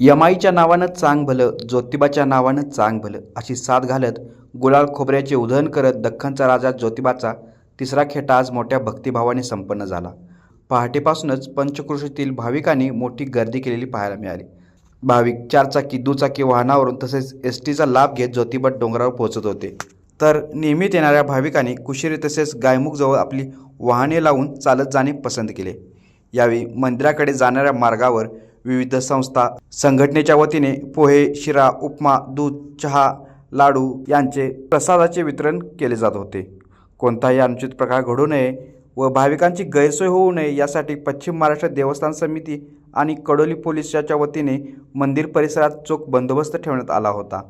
यमाईच्या नावानं चांग भलं ज्योतिबाच्या नावानं चांग भलं अशी साथ घालत गुलाल खोबऱ्याचे उधळण करत दख्खनचा राजा ज्योतिबाचा तिसरा खेटा आज मोठ्या भक्तिभावाने संपन्न झाला. पहाटेपासूनच पंचकृषीतील भाविकांनी मोठी गर्दी केलेली पाहायला मिळाली. भाविक चारचाकी दुचाकी वाहनावरून तसेच एस टीचा लाभ घेत ज्योतिबा डोंगरावर पोहोचत होते. तर नियमित येणाऱ्या भाविकांनी कुशीरी तसेच गायमुखजवळ आपली वाहने लावून चालत जाणे पसंत केले. यावेळी मंदिराकडे जाणाऱ्या मार्गावर विविध संस्था संघटनेच्या वतीने पोहे शिरा उपमा दूध चहा लाडू यांचे प्रसादाचे वितरण केले जात होते. कोणताही अनुचित प्रकार घडू नये व भाविकांची गैरसोय होऊ नये यासाठी पश्चिम महाराष्ट्र देवस्थान समिती आणि कडोली पोलिसाच्या वतीने मंदिर परिसरात चोख बंदोबस्त ठेवण्यात आला होता.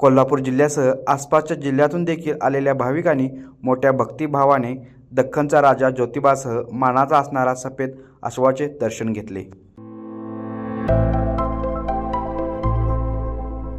कोल्हापूर जिल्ह्यासह आसपासच्या जिल्ह्यातून देखील आलेल्या भाविकांनी मोठ्या भक्तिभावाने दख्खनचा राजा ज्योतिबासह मानाचा असणारा सफेद अश्वाचे दर्शन घेतले. Thank you